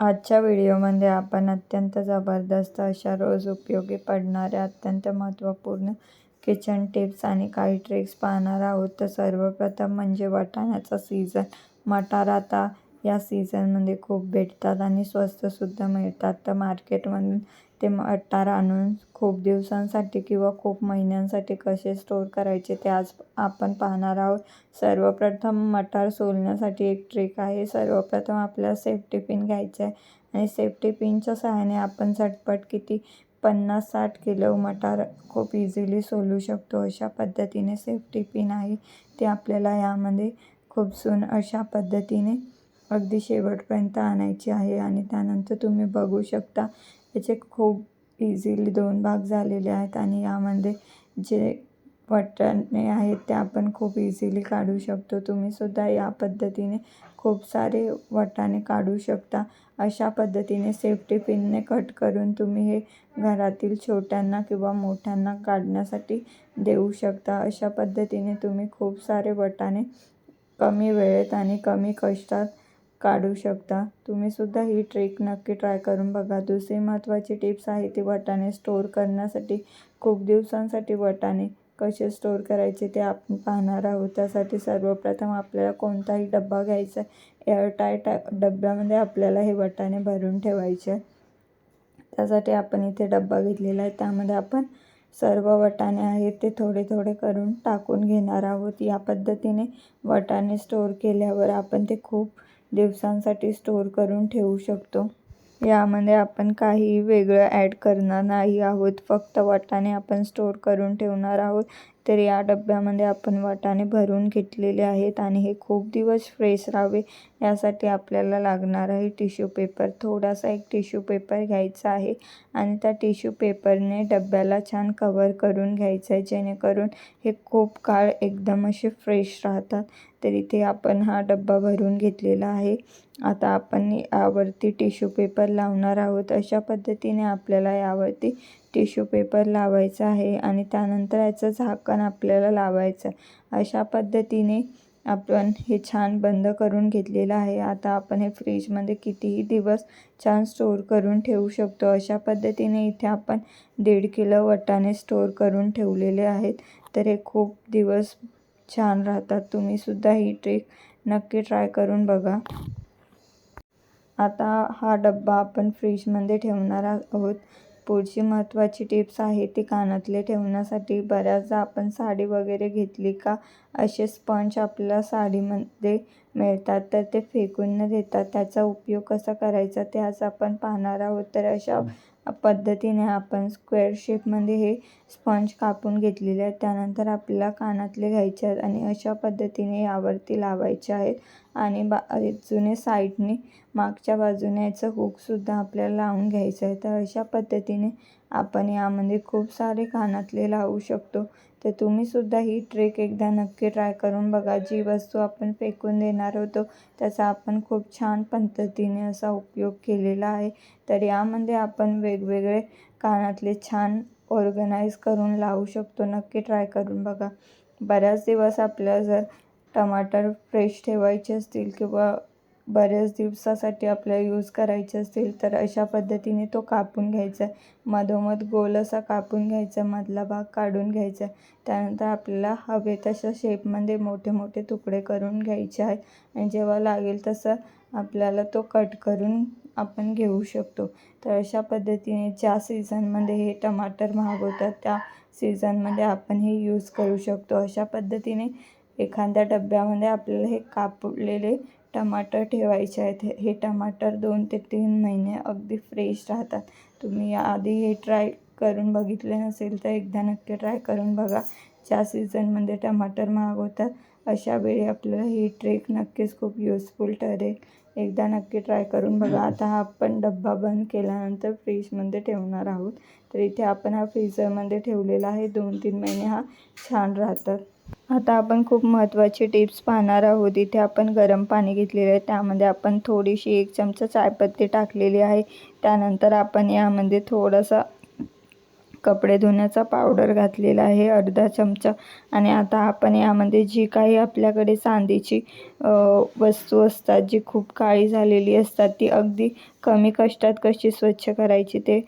आजच्या व्हिडिओमध्ये आपण अत्यंत जबरदस्त अशा रोज उपयोगी पडणाऱ्या अत्यंत महत्त्वपूर्ण किचन टिप्स आणि काही ट्रिक्स पाहणार आहोत. तर सर्वप्रथम म्हणजे वाटाण्याचा सीझन. मटार आता या सीझनमध्ये खूप भेटतात आणि स्वस्तसुद्धा मिळतात. तर मार्केटमधून ते मटार आणून खूप दिवसांसाठी किंवा खूप महिन्यांसाठी कसे स्टोअर करायचे ते आज आपण पाहणार आहोत. सर्वप्रथम मटार सोलण्यासाठी एक ट्रिक आहे. सर्वप्रथम आपल्याला सेफ्टी पिन घ्यायचं आहे आणि सेफ्टी पिनच्या सहाय्याने आपण झटपट किती पन्नास साठ किलो मटार खूप इझिली सोलू शकतो. अशा पद्धतीने सेफ्टी पिन आहे ते आपल्याला यामध्ये खूप सुन अशा पद्धतीने अगदी शेवटपर्यंत आणायची आहे आणि त्यानंतर तुम्ही बघू शकता याचे खूप इझिली दोन भाग झालेले आहेत आणि यामध्ये जे वाटाणे आहेत ते आपण खूप इझिली काढू शकतो. तुम्हीसुद्धा या पद्धतीने खूप सारे वटाणे काढू शकता. अशा पद्धतीने सेफ्टी पिनने कट करून तुम्ही हे घरातील छोट्यांना किंवा मोठ्यांना काढण्यासाठी देऊ शकता. अशा पद्धतीने तुम्ही खूप सारे वटाणे कमी वेळेत आणि कमी कष्टात काढू शकता. तुम्हीसुद्धा ही ट्रिक नक्की ट्राय करून बघा. दुसरी महत्त्वाची टिप्स आहे ती वटाणे स्टोअर करण्यासाठी. खूप दिवसांसाठी वटाणे कसे स्टोअर करायचे ते आपण पाहणार आहोत. त्यासाठी सर्वप्रथम आपल्याला कोणताही डब्बा घ्यायचा आहे. एअरटाईट डब्यामध्ये आपल्याला हे वटाणे भरून ठेवायचे त्यासाठी आपण इथे डबा घेतलेला आहे. त्यामध्ये आपण सर्व वटाणे आहेत ते थोडे थोडे करून टाकून घेणार आहोत. या पद्धतीने वटाणे स्टोअर केल्यावर आपण ते खूप दिवसांसाठी स्टोअर करून ठेवू शकतो. यामध्ये आपण काही वेगळं ॲड करणार नाही आहोत. फक्त वाटाणे आपण स्टोअर करून ठेवणार आहोत. तर या डब्यामध्ये आपण वाटाणे भरून घेतलेले आहेत आणि हे खूप दिवस फ्रेश राहावे यासाठी आपल्याला लागणार आहे टिश्यू पेपर. थोडासा एक टिश्यू पेपर घ्यायचा आहे आणि त्या टिश्यू पेपरने डब्याला छान कवर करून घ्यायचं आहे जेणेकरून हे खूप काळ एकदम असे फ्रेश राहतात. तर इथे आपण हा डब्बा भरून घेतलेला आहे. आता आपण यावरती टिश्यू पेपर लावणार आहोत. अशा पद्धतीने आपल्याला यावरती टिश्यू पेपर लावायचा आहे आणि त्यानंतर याचं झाकण आपल्याला लावायचं आहे. अशा पद्धतीने आपण हे छान बंद करून घेतलेलं आहे. आता आपण हे फ्रीजमध्ये कितीही दिवस छान स्टोअर करून ठेवू शकतो. अशा पद्धतीने इथे आपण दीड किलो वटाणे स्टोअर करून ठेवलेले आहेत. तर हे खूप दिवस छान राहतात. तुम्हीसुद्धा ही ट्रिक नक्की ट्राय करून बघा. आता हा डब्बा आपण फ्रीजमध्ये ठेवणार आहोत. पुढची महत्त्वाची टिप्स आहे ती कानातले ठेवण्यासाठी. बऱ्याचदा आपण साडी वगैरे घेतली का असे स्पंज आपल्याला साडीमध्ये मिळतात तर ते फेकून न देता त्याचा उपयोग कसा करायचा ते आज आपण पाहणार आहोत. तर अशा पद्धतीने आपण स्क्वेअर शेपमध्ये हे स्पंज कापून घेतलेले आहेत. त्यानंतर आपल्याला कानातले घ्यायचे आहेत आणि अशा पद्धतीने यावरती लावायचे आहेत आणि बाजूने साईडने मागच्या बाजूने याचं हुकसुद्धा आपल्याला लावून घ्यायचं आहे. तर अशा पद्धतीने आपण यामध्ये खूप सारे कानातले लावू शकतो. तर तुम्हीसुद्धा ही ट्रिक एकदा नक्की ट्राय करून बघा. जी वस्तू आपण फेकून देणार होतो त्याचा आपण खूप छान पद्धतीने असा उपयोग केलेला आहे. तर यामध्ये आपण वेगवेगळे कानातले छान ऑर्गनाईज करून लावू शकतो. नक्की ट्राय करून बघा. बऱ्याच दिवस आपल्या जर टमाटर फ्रेश ठेवायचे असतील किंवा बऱ्याच दिवसासाठी आपल्याला यूज करायचे असतील तर अशा पद्धतीने तो कापून घ्यायचा आहे. मधोमध गोल असा कापून घ्यायचा, मधला भाग काढून घ्यायचा. त्यानंतर आपल्याला हवे तशा शेपमध्ये मोठे मोठे तुकडे करून घ्यायचे आहेत आणि जेव्हा लागेल तसं आपल्याला तो कट करून आपण घेऊ शकतो. तर अशा पद्धतीने ज्या सीझनमध्ये हे टमाटर महाग होतात त्या सीझनमध्ये आपण हे यूज करू शकतो. अशा पद्धतीने एखाद्या डब्यामध्ये आपल्याला हे कापलेले टमाटर ठेवायचे आहेत. हे टमाटर दोन ते तीन महिने अगदी फ्रेश राहतात. तुम्ही याआधी हे ट्राय करून बघितले नसेल तर एकदा नक्की ट्राय करून बघा. ज्या सीझनमध्ये टमाटर महाग होतात अशा वेळी आपल्याला ही ट्रेक नक्कीच खूप युजफुल ठरेल. एकदा नक्की ट्राय करून बघा. आता हा आपण डब्बा बंद केल्यानंतर फ्रीजमध्ये ठेवणार आहोत. तर इथे आपण हा फ्रीझरमध्ये ठेवलेला आहे. दोन तीन महिने हा छान राहतात. आता आपण खूप महत्त्वाची टिप्स पाहणार आहोत. इथे आपण गरम पाणी घेतलेलं आहे. त्यामध्ये आपण थोडीशी एक चमचा चायपत्ती टाकलेली आहे. त्यानंतर आपण यामध्ये थोडासा कपडे धुण्याचा पावडर घातलेला आहे अर्धा चमचा आणि आता आपण यामध्ये जी काही आपल्याकडे चांदीची वस्तू असतात जी खूप काळी झालेली असतात ती अगदी कमी कष्टात कशी स्वच्छ करायची ते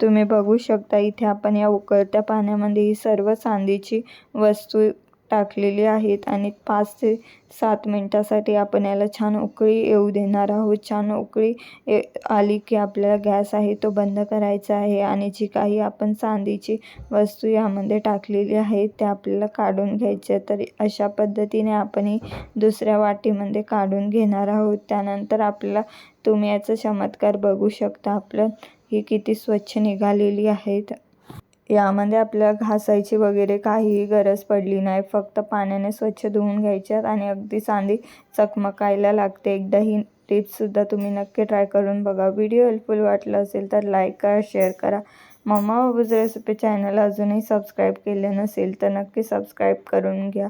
तुम्ही बघू शकता इथे आपण या उकळत्या पाण्यामध्ये ही सर्व चांदीची वस्तू टाकलेली आहेत आणि पाच ते सात मिनटासाठी आपण याला छान उकळी येऊ देणार आहोत. छान उकळी ए आली की आपल्याला गॅस आहे तो बंद करायचा आहे आणि जी काही आपण चांदीची वस्तू यामध्ये टाकलेली आहे त्या आपल्याला काढून घ्यायच्या तर अशा पद्धतीने आपण ही दुसऱ्या वाटीमध्ये काढून घेणार आहोत. त्यानंतर आपल्याला तुम्ही याचा चमत्कार बघू शकता. आपलं ही किती स्वच्छ निघालेली आहेत. यामध्ये आपल्याला घासायची वगैरे काहीही गरज पडली नाही. फक्त पाण्याने स्वच्छ धुवून घ्यायच्यात आणि अगदी चांदी चकमकायला लागते. एकदा ही टिप्ससुद्धा तुम्ही नक्की ट्राय करून बघा. व्हिडिओ हेल्पफुल वाटलं असेल तर लाईक करा शेअर करा. मम्मा बाबूज रेसिपी चॅनल अजूनही सबस्क्राईब केले नसेल तर नक्की सबस्क्राईब करून घ्या.